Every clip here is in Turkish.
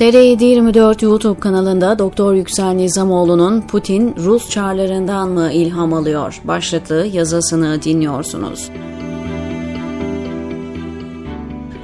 TR724 YouTube kanalında Doktor Yüksel Nizamoğlu'nun Putin Rus çarlarından mı ilham alıyor başlıklı yazısını dinliyorsunuz.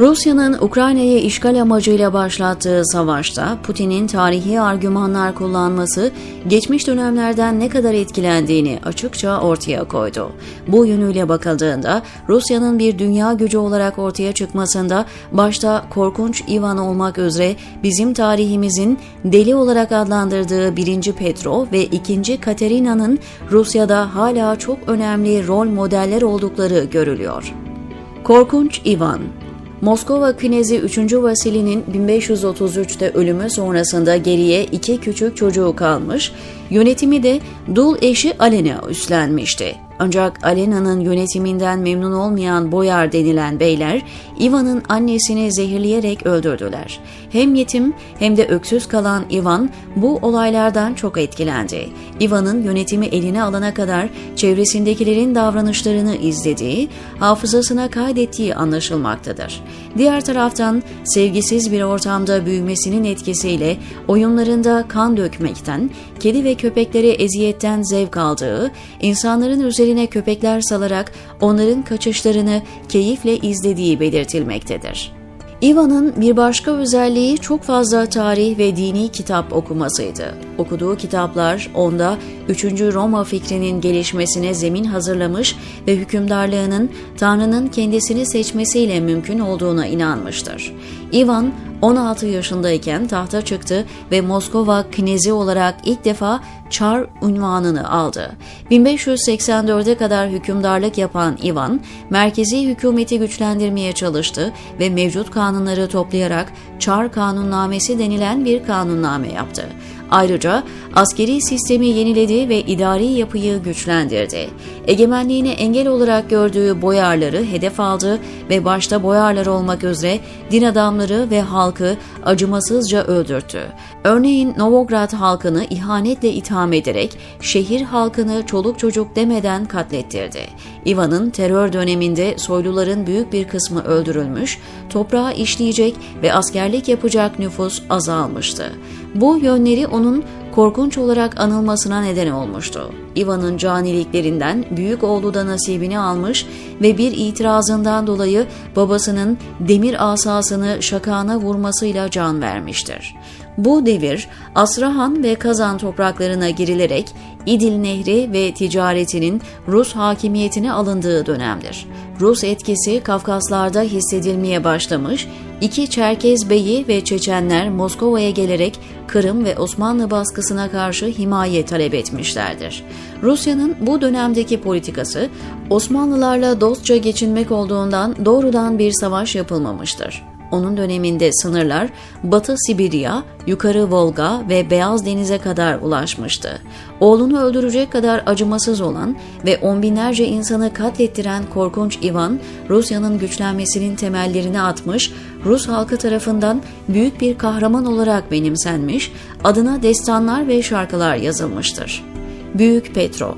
Rusya'nın Ukrayna'yı işgal amacıyla başlattığı savaşta Putin'in tarihi argümanlar kullanması geçmiş dönemlerden ne kadar etkilendiğini açıkça ortaya koydu. Bu yönüyle bakıldığında Rusya'nın bir dünya gücü olarak ortaya çıkmasında başta korkunç Ivan olmak üzere bizim tarihimizin deli olarak adlandırdığı 1. Petro ve 2. Katerina'nın Rusya'da hala çok önemli rol modeller oldukları görülüyor. Korkunç Ivan Moskova Knezi 3. Vasili'nin 1533'te ölümü sonrasında geriye iki küçük çocuğu kalmış, yönetimi de dul eşi Alena üstlenmişti. Ancak Alena'nın yönetiminden memnun olmayan Boyar denilen beyler Ivan'ın annesini zehirleyerek öldürdüler. Hem yetim hem de öksüz kalan Ivan bu olaylardan çok etkilendi. Ivan'ın yönetimi eline alana kadar çevresindekilerin davranışlarını izlediği, hafızasına kaydettiği anlaşılmaktadır. Diğer taraftan sevgisiz bir ortamda büyümesinin etkisiyle oyunlarında kan dökmekten, kedi ve köpeklere eziyetten zevk aldığı, insanların üzerine köpekler salarak onların kaçışlarını keyifle izlediği belirtilmektedir. Ivan'ın bir başka özelliği çok fazla tarih ve dini kitap okumasıydı. Okuduğu kitaplar onda 3. Roma fikrinin gelişmesine zemin hazırlamış ve hükümdarlığının Tanrı'nın kendisini seçmesiyle mümkün olduğuna inanmıştır. Ivan 16 yaşındayken tahta çıktı ve Moskova knezi olarak ilk defa Çar unvanını aldı. 1584'e kadar hükümdarlık yapan Ivan, merkezi hükümeti güçlendirmeye çalıştı ve mevcut kanunları toplayarak Çar Kanunnamesi denilen bir kanunname yaptı. Ayrıca askeri sistemi yeniledi ve idari yapıyı güçlendirdi. Egemenliğine engel olarak gördüğü boyarları hedef aldı ve başta boyarlar olmak üzere din adamları ve halkı acımasızca öldürttü. Örneğin Novograd halkını ihanetle itham ederek şehir halkını çoluk çocuk demeden katlettirdi. Ivan'ın terör döneminde soyluların büyük bir kısmı öldürülmüş, toprağa işleyecek ve askerlik yapacak nüfus azalmıştı. Bu yönleri onun korkunç olarak anılmasına neden olmuştu. Ivan'ın caniliklerinden büyük oğlu da nasibini almış ve bir itirazından dolayı babasının demir asasını şakağına vurmasıyla can vermiştir. Bu devir Asrahan ve Kazan topraklarına girilerek İdil Nehri ve ticaretinin Rus hakimiyetine alındığı dönemdir. Rus etkisi Kafkaslarda hissedilmeye başlamış, iki Çerkez Beyi ve Çeçenler Moskova'ya gelerek Kırım ve Osmanlı baskısına karşı himaye talep etmişlerdir. Rusya'nın bu dönemdeki politikası Osmanlılarla dostça geçinmek olduğundan doğrudan bir savaş yapılmamıştır. Onun döneminde sınırlar Batı Sibirya, Yukarı Volga ve Beyaz Deniz'e kadar ulaşmıştı. Oğlunu öldürecek kadar acımasız olan ve on binlerce insanı katlettiren korkunç Ivan, Rusya'nın güçlenmesinin temellerini atmış, Rus halkı tarafından büyük bir kahraman olarak benimsenmiş, adına destanlar ve şarkılar yazılmıştır. Büyük Petro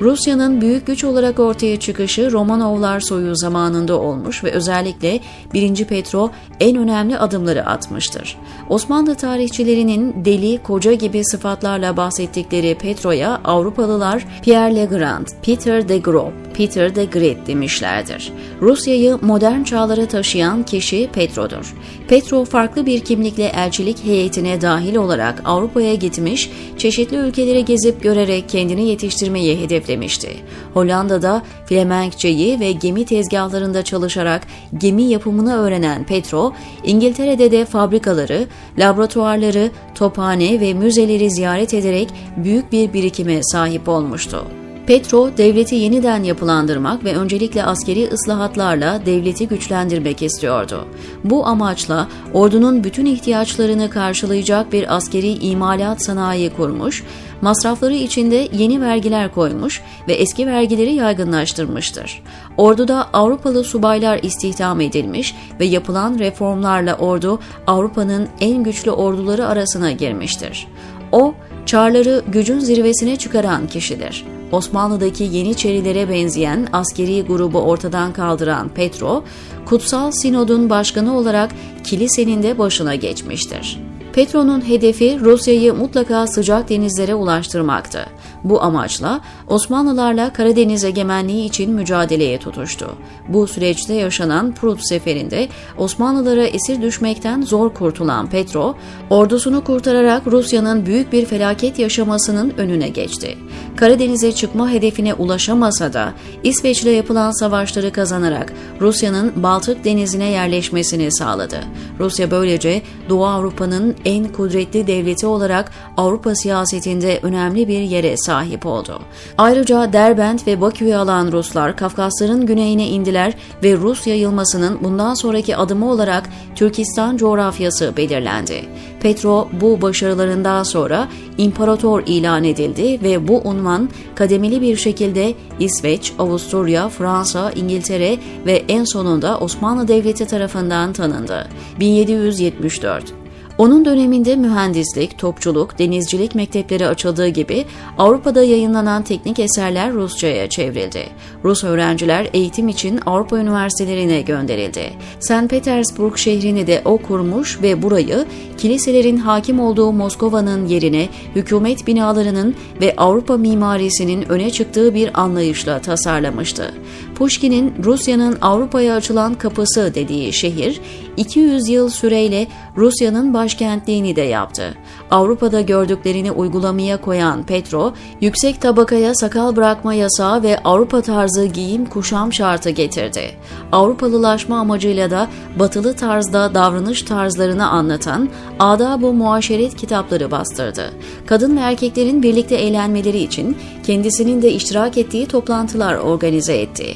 Rusya'nın büyük güç olarak ortaya çıkışı Romanovlar soyu zamanında olmuş ve özellikle 1. Petro en önemli adımları atmıştır. Osmanlı tarihçilerinin deli, koca gibi sıfatlarla bahsettikleri Petro'ya Avrupalılar Pierre Legrand, Peter de Grob, Peter de Great demişlerdir. Rusya'yı modern çağlara taşıyan kişi Petro'dur. Petro farklı bir kimlikle elçilik heyetine dahil olarak Avrupa'ya gitmiş, çeşitli ülkeleri gezip görerek kendini yetiştirmeyi hedeflemişti. Hollanda'da Flemenkçeyi ve gemi tezgahlarında çalışarak gemi yapımını öğrenen Petro, İngiltere'de de fabrikaları, laboratuvarları, tophane ve müzeleri ziyaret ederek büyük bir birikime sahip olmuştu. Petro, devleti yeniden yapılandırmak ve öncelikle askeri ıslahatlarla devleti güçlendirmek istiyordu. Bu amaçla ordunun bütün ihtiyaçlarını karşılayacak bir askeri imalat sanayi kurmuş, masrafları içinde yeni vergiler koymuş ve eski vergileri yaygınlaştırmıştır. Orduda Avrupalı subaylar istihdam edilmiş ve yapılan reformlarla ordu Avrupa'nın en güçlü orduları arasına girmiştir. O, Çarları gücün zirvesine çıkaran kişidir. Osmanlı'daki Yeniçerilere benzeyen askeri grubu ortadan kaldıran Petro, Kutsal Sinod'un başkanı olarak kilisenin de başına geçmiştir. Petro'nun hedefi Rusya'yı mutlaka sıcak denizlere ulaştırmaktı. Bu amaçla Osmanlılarla Karadeniz egemenliği için mücadeleye tutuştu. Bu süreçte yaşanan Prut seferinde Osmanlılara esir düşmekten zor kurtulan Petro, ordusunu kurtararak Rusya'nın büyük bir felaket yaşamasının önüne geçti. Karadeniz'e çıkma hedefine ulaşamasa da İsveç'le yapılan savaşları kazanarak Rusya'nın Baltık denizine yerleşmesini sağladı. Rusya böylece Doğu Avrupa'nın en kudretli devleti olarak Avrupa siyasetinde önemli bir yere sahip oldu. Ayrıca Derbent ve Bakü'yü alan Ruslar Kafkasların güneyine indiler ve Rus yayılmasının bundan sonraki adımı olarak Türkistan coğrafyası belirlendi. Petro bu başarılarından sonra imparator ilan edildi ve bu unvan kademeli bir şekilde İsveç, Avusturya, Fransa, İngiltere ve en sonunda Osmanlı Devleti tarafından tanındı. 1774 onun döneminde mühendislik, topçuluk, denizcilik mektepleri açıldığı gibi Avrupa'da yayınlanan teknik eserler Rusça'ya çevrildi. Rus öğrenciler eğitim için Avrupa üniversitelerine gönderildi. St. Petersburg şehrini de o kurmuş ve burayı kiliselerin hakim olduğu Moskova'nın yerine hükümet binalarının ve Avrupa mimarisinin öne çıktığı bir anlayışla tasarlamıştı. Pushkin'in Rusya'nın Avrupa'ya açılan kapısı dediği şehir 200 yıl süreyle Rusya'nın başkentliğini de yaptı. Avrupa'da gördüklerini uygulamaya koyan Petro, yüksek tabakaya sakal bırakma yasağı ve Avrupa tarzı giyim kuşam şartı getirdi. Avrupalılaşma amacıyla da batılı tarzda davranış tarzlarını anlatan Adab-ı Muaşeret kitapları bastırdı. Kadın ve erkeklerin birlikte eğlenmeleri için kendisinin de iştirak ettiği toplantılar organize etti.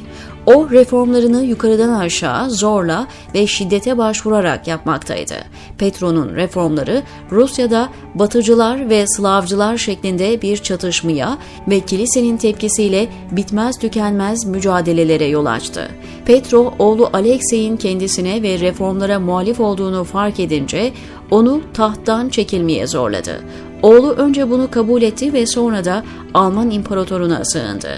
O reformlarını yukarıdan aşağı zorla ve şiddete başvurarak yapmaktaydı. Petro'nun reformları Rusya'da Batıcılar ve Slavcılar şeklinde bir çatışmaya ve kilisenin tepkisiyle bitmez tükenmez mücadelelere yol açtı. Petro, oğlu Alexey'in kendisine ve reformlara muhalif olduğunu fark edince onu tahttan çekilmeye zorladı. Oğlu önce bunu kabul etti ve sonra da Alman imparatoruna sığındı.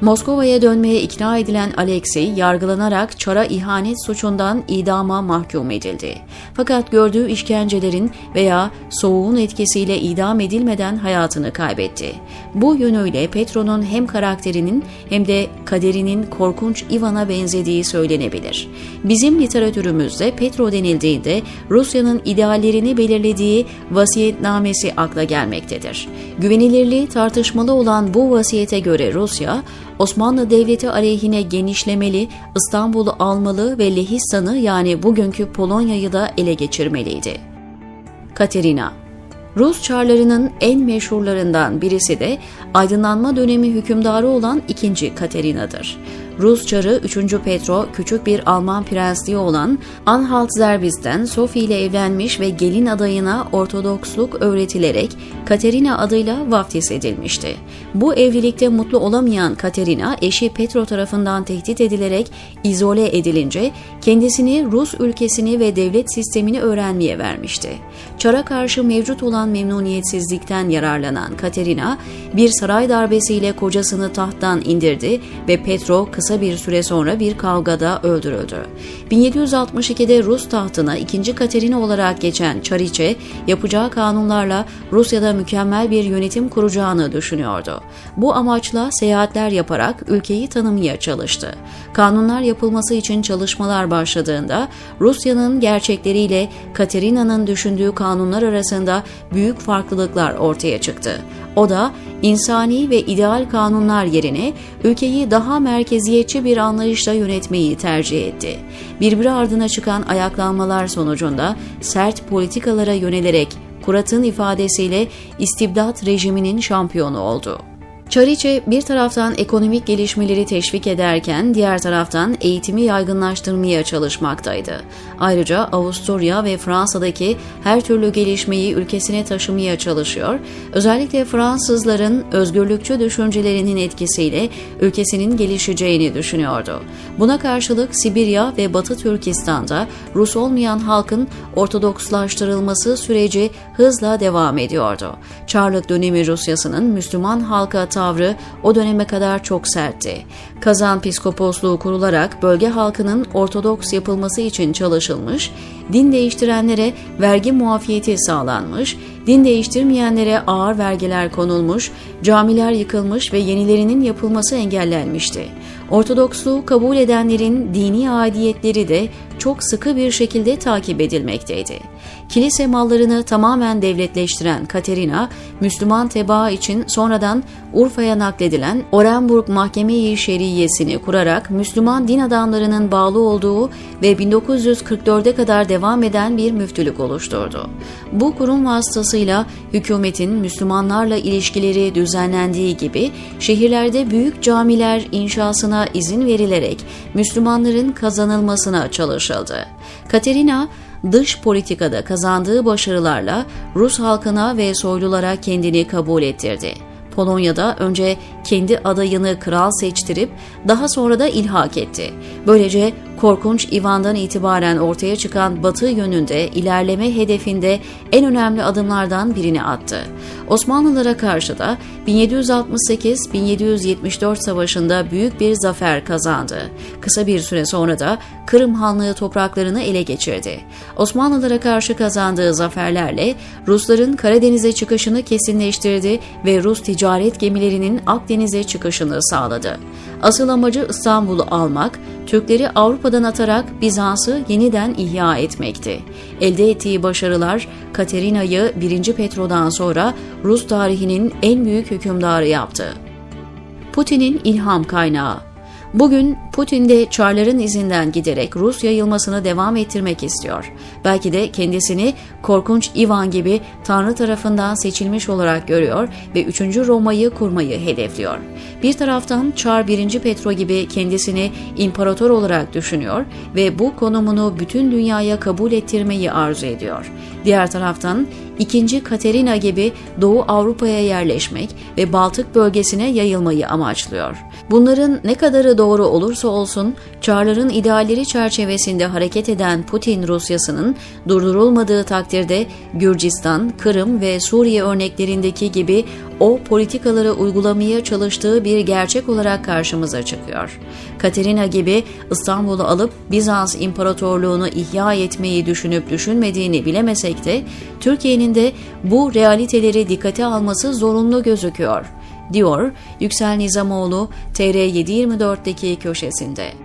Moskova'ya dönmeye ikna edilen Alexey yargılanarak çara ihanet suçundan idama mahkum edildi. Fakat gördüğü işkencelerin veya soğuğun etkisiyle idam edilmeden hayatını kaybetti. Bu yönüyle Petro'nun hem karakterinin hem de kaderinin korkunç Ivan'a benzediği söylenebilir. Bizim literatürümüzde Petro denildiğinde Rusya'nın ideallerini belirlediği vasiyetnamesi akla gelmektedir. Güvenilirliği tartışmalı olan bu vasiyete göre Rusya, Osmanlı Devleti aleyhine genişlemeli, İstanbul'u almalı ve Lehistan'ı yani bugünkü Polonya'yı da ele geçirmeliydi. Katerina Rus çarlarının en meşhurlarından birisi de aydınlanma dönemi hükümdarı olan 2. Katerina'dır. Rus çarı 3. Petro küçük bir Alman prensliği olan Anhalt-Zerbst'ten Sophie ile evlenmiş ve gelin adayına Ortodoksluk öğretilerek Katerina adıyla vaftiz edilmişti. Bu evlilikte mutlu olamayan Katerina eşi Petro tarafından tehdit edilerek izole edilince kendisini Rus ülkesini ve devlet sistemini öğrenmeye vermişti. Çara karşı mevcut olan memnuniyetsizlikten yararlanan Katerina bir saray darbesiyle kocasını tahttan indirdi ve Petro kısa bir süre sonra bir kavgada öldürüldü. 1762'de Rus tahtına 2. Katerina olarak geçen Çariçe, yapacağı kanunlarla Rusya'da mükemmel bir yönetim kuracağını düşünüyordu. Bu amaçla seyahatler yaparak ülkeyi tanımaya çalıştı. Kanunlar yapılması için çalışmalar başladığında Rusya'nın gerçekleriyle Katerina'nın düşündüğü kanunlar arasında büyük farklılıklar ortaya çıktı. O da insani ve ideal kanunlar yerine ülkeyi daha merkeziyetçi bir anlayışla yönetmeyi tercih etti. Birbiri ardına çıkan ayaklanmalar sonucunda sert politikalara yönelerek Kurat'ın ifadesiyle istibdat rejiminin şampiyonu oldu. Çariçe bir taraftan ekonomik gelişmeleri teşvik ederken diğer taraftan eğitimi yaygınlaştırmaya çalışmaktaydı. Ayrıca Avusturya ve Fransa'daki her türlü gelişmeyi ülkesine taşımaya çalışıyor, özellikle Fransızların özgürlükçü düşüncelerinin etkisiyle ülkesinin gelişeceğini düşünüyordu. Buna karşılık Sibirya ve Batı Türkistan'da Rus olmayan halkın Ortodokslaştırılması süreci hızla devam ediyordu. Çarlık dönemi Rusyası'nın Müslüman halka tavrı o döneme kadar çok sertti. Kazan Piskoposluğu kurularak bölge halkının Ortodoks yapılması için çalışılmış, din değiştirenlere vergi muafiyeti sağlanmış, din değiştirmeyenlere ağır vergiler konulmuş, camiler yıkılmış ve yenilerinin yapılması engellenmişti. Ortodoksluğu kabul edenlerin dini aidiyetleri de çok sıkı bir şekilde takip edilmekteydi. Kilise mallarını tamamen devletleştiren Katerina, Müslüman tebaa için sonradan Urfa'ya nakledilen Orenburg Mahkeme-i Şeriyesini kurarak Müslüman din adamlarının bağlı olduğu ve 1944'e kadar devam eden bir müftülük oluşturdu. Bu kurum vasıtasıyla hükümetin Müslümanlarla ilişkileri düzenlendiği gibi şehirlerde büyük camiler inşasına izin verilerek Müslümanların kazanılmasına çalışıldı. Katerina, dış politikada kazandığı başarılarla Rus halkına ve soylulara kendini kabul ettirdi. Polonya'da önce kendi adayını kral seçtirip daha sonra da ilhak etti. Böylece korkunç Ivan'dan itibaren ortaya çıkan batı yönünde ilerleme hedefinde en önemli adımlardan birini attı. Osmanlılara karşı da 1768-1774 savaşında büyük bir zafer kazandı. Kısa bir süre sonra da Kırım Hanlığı topraklarını ele geçirdi. Osmanlılara karşı kazandığı zaferlerle Rusların Karadeniz'e çıkışını kesinleştirdi ve Rus ticaret gemilerinin Akdeniz'e çıkışını sağladı. Asıl amacı İstanbul'u almak, Türkleri Avrupa'dan atarak Bizans'ı yeniden ihya etmekti. Elde ettiği başarılar Katerina'yı 1. Petro'dan sonra Rus tarihinin en büyük hükümdarı yaptı. Putin'in ilham kaynağı Bugün Putin de Çarların izinden giderek Rus yayılmasını devam ettirmek istiyor. Belki de kendisini korkunç Ivan gibi Tanrı tarafından seçilmiş olarak görüyor ve 3. Roma'yı kurmayı hedefliyor. Bir taraftan Çar 1. Petro gibi kendisini imparator olarak düşünüyor ve bu konumunu bütün dünyaya kabul ettirmeyi arzu ediyor. Diğer taraftan 2. Katerina gibi Doğu Avrupa'ya yerleşmek ve Baltık bölgesine yayılmayı amaçlıyor. Bunların ne kadarı doğru olursa olsun Çarların idealleri çerçevesinde hareket eden Putin Rusyası'nın durdurulmadığı takdirde Gürcistan, Kırım ve Suriye örneklerindeki gibi o politikaları uygulamaya çalıştığı bir gerçek olarak karşımıza çıkıyor. Katerina gibi İstanbul'u alıp Bizans İmparatorluğunu ihya etmeyi düşünüp düşünmediğini bilemesek de Türkiye'nin de bu realiteleri dikkate alması zorunlu gözüküyor diyor Yüksel Nizamoğlu TR724'deki köşesinde.